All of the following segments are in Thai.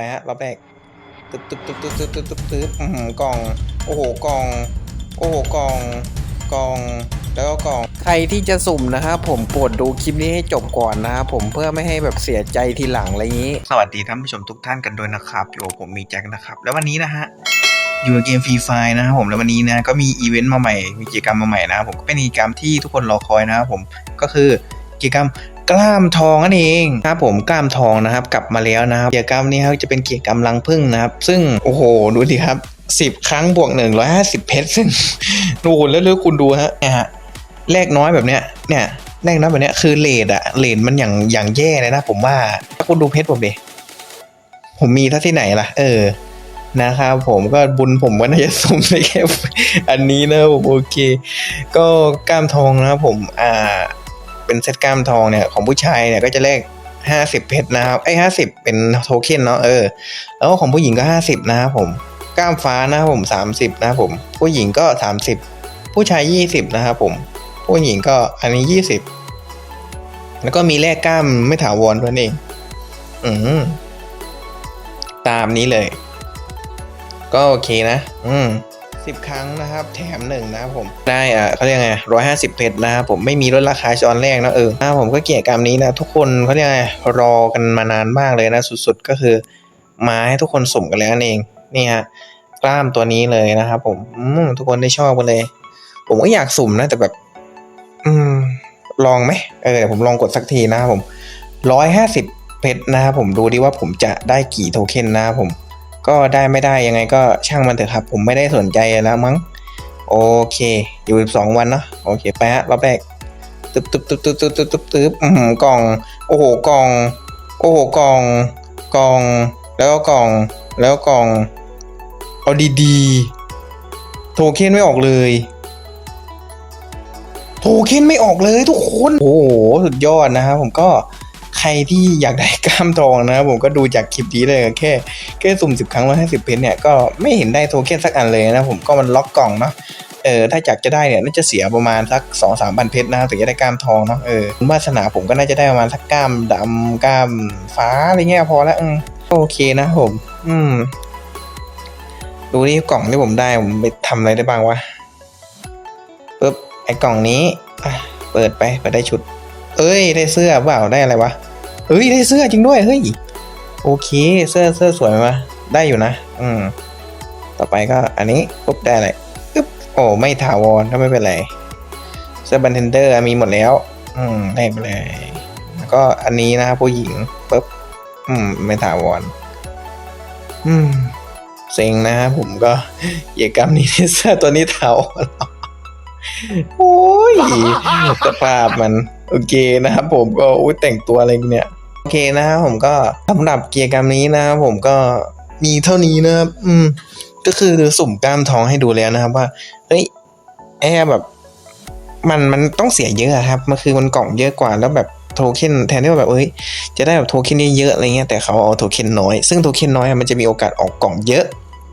ไปฮะรอบแรกตึ๊บตึ๊บตึ๊บตึ๊บตึ๊บตึ๊บตึ๊บตึ๊บอื้อหือกล่อง โอ้โหกล่อง โอ้โหกล่องกล่อง แล้วก็กล่อง ใครที่จะสุ่มนะครับผมโปรดดูคลิปนี้ให้จบก่อนนะครับผมเพื่อไม่ให้แบบเสียใจทีหลังอะไรอย่างนี้ สวัสดีท่านผู้ชมทุกท่านกันด้วยนะครับอยู่กับผมมีแจ็คนะครับ แล้ววันนี้นะฮะอยู่กับเกมฟรีไฟนะครับผมแล้ววันนี้นะก็มีอีเวนต์มาใหม่มีกิจกรรมมาใหม่นะครับผมก็เป็นกิจกรรมที่ทุกคนรอคอยนะครับผมก็คือกิจกรรม กล้ามทองนั่นเองครับผมกล้ามทองนะครับกลับมาแล้วนะครับกิจกรรมนี้ครับจะเป็นกิจกรรมรังผึ้งนะครับ ซึ่งโอ้โหดูดิครับสิบครั้งบวกหนึ่งร้อยห้าสิบเพชรซึ่งดูแล้วแล้วคุณดูฮะเนี่ยฮะแลกน้อยแบบเนี้ยเนี่ยแลกน้อยแบบเนี้ยคือเลดอะเลดมันอย่างอย่างแย่เลยนะ ผมว่าถ้าคุณดูเพชรผมดิผมมีท่าที่ไหนล่ะ เออนะครับผมก็บุญผมก็น่าจะสุ่มได้แค่อันนี้นะผมโอเค ก็กล้ามทองนะครับผมอ่า เป็นเซตกล้ามทองเนี่ยของผู้ชายเนี่ยก็จะเลขห้าสิบเพชรนะครับไอ้ห้าสิบเป็นโทเค็นเนาะเออแล้วของผู้หญิงก็ห้าสิบนะครับผมกล้ามฟ้านะครับผมสามสิบนะครับผมผู้หญิงก็สามสิบผู้ชายยี่สิบนะครับผมผู้หญิงก็อันนี้ยี่สิบแล้วก็มีแลกกล้ามไม่ถาวรด้วยนี่อืมตามนี้เลย ก็โอเคนะ อืม สิบครั้งนะครับ แถมหนึ่งนะครับผมได้อะเขาเรียกไงร้อยห้าสิบเพชรนะครับผมไม่มีลดราคาตอนแรกนะเออนะครับผมก็เกี่ยกรรมนี้นะทุกคนเขาเรียกไงรอกันมานานมากเลยนะสุดๆก็คือมาให้ทุกคนสุ่มกันแล้วนั่นเองนี่ฮะกล้ามตัวนี้เลยนะครับผมทุกคนได้ชอบกันเลย ผมก็อยากสุ่มนะแต่แบบ อืม ลองไหมเออผมลองกดสักทีนะครับผมร้อยห้าสิบเพชรนะครับผมดูดิว่าผมจะได้กี่โทเค็นนะครับผม ก็ได้ไม่ได้ยังไงก็ช่างมันเถอะครับ ผมไม่ได้สนใจแล้วมั้ง โอเค อยู่สองวันเนาะโอเคไปฮะรอบแรกตึ๊บตึ๊บตึ๊บตึ๊บตึ๊บตึ๊บตึ๊บตึ๊บอือหือกล่อง โอ้โหกล่อง โอ้โหกล่องกล่อง แล้วก็กล่อง แล้วก็กล่อง เอาดีๆ โทเค็นไม่ออกเลย โทเค็นไม่ออกเลยทุกคน โอ้โห สุดยอดนะครับผมก็ ใครที่อยากได้กล้ามทองนะครับผมก็ดูจากคลิปนี้เลยแค่แค่สุ่มสิบครั้งร้อยห้าสิบเพชรเนี่ยก็ไม่เห็นได้โทเค็นสักอันเลยนะผมก็มันล็อกกล่องเนาะเออถ้าอยากจะได้เนี่ยน่าจะเสียประมาณสักสองสามพันเพชรนะถึงจะได้กล้ามทองเนาะเออวาสนาผมก็น่าจะได้ประมาณสักกล้ามดำกล้ามฟ้าอะไรเงี้ยพอแล้วอืมก็โอเคนะผม อืม ดูนี่กล่องที่ผมได้ผมไปทำอะไรได้บ้างวะปึ๊บไอ้กล่องนี้อะเปิดไปไปได้ชุด เอ้ย ได้เสื้อเปล่าได้อะไรวะ เอ้ยได้เสื้อจริงด้วยเฮ้ยโอเคเสื้อเสื้อสวยไหมวะได้อยู่นะ อืม ต่อไปก็อันนี้ปุ๊บได้อะไรปึ๊บโอ้ไม่ถาวรก็ไม่เป็นไรเสื้อบันเทนเดอร์มีหมดแล้ว อืมได้ไปเลยแล้วก็อันนี้นะผู้หญิงปุ๊บอืม ไม่ถาวรอืมเซ็งนะฮะผมก็เกียกรรมนี้เสื้อตัวนี้ถาวรโอ้ยสภาพมัน โอเคนะครับผมก็อุ้ยแต่งตัวอะไรเนี่ย โอเคนะครับผมก็สำหรับเกียร์กรรมนี้นะครับผมก็มีเท่านี้นะครับอืม ก็คือสุ่มกล้ามท้องให้ดูแล้วนะครับ ว่าเฮ้ยแอร์แบบมันมันต้องเสียเยอะอะครับมันคือมันกล่องเยอะกว่าแล้วแบบโทเค็นแทนที่ว่าแบบเอ้ยจะได้แบบโทเค็นเยอะๆอะไรเงี้ยแต่เขาเอาโทเค็นน้อย ซึ่งโทเค็นน้อยมันจะมีโอกาสออกกล่องเยอะ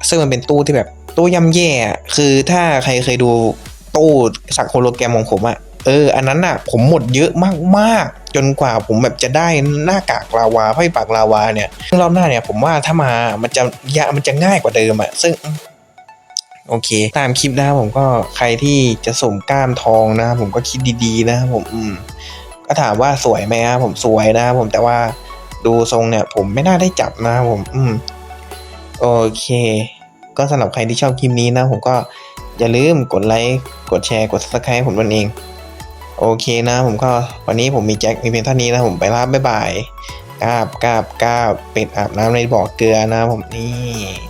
ซึ่งมันเป็นตู้ที่แบบตู้ย่ำแย่ คือถ้าใครเคยดูตู้สักโฮโลแกรมของผมอะ เออ อันนั้นอะผมหมดเยอะมากๆ จนกว่าผมแบบจะได้หน้ากากลาวาไพ่ปากลาวาเนี่ยซึ่งรอบหน้าเนี่ยผมว่าถ้ามามันจะยามันจะง่ายกว่าเดิมอะซึ่งโอเค ตามคลิปนะผมก็ใครที่จะสมกล้ามทองนะผมก็คิดดีๆ นะผมอืมก็ถามว่าสวยไหมครับผมสวยนะผมแต่ว่าดูทรงเนี่ย ผมไม่น่าได้จับนะผม อืม โอเค ก็สำหรับใครที่ชอบคลิปนี้นะ ผมก็อย่าลืมกดไลค์ กดแชร์ กด subscribe ผมนั่นเอง โอเคนะ ผมก็วันนี้ผมมีแจ็คมีเพียงเท่านี้นะผมไปลาบ๊ายบายกาบกาบกาบเป็ดอาบน้ำในบ่อเกลือนะผมนี่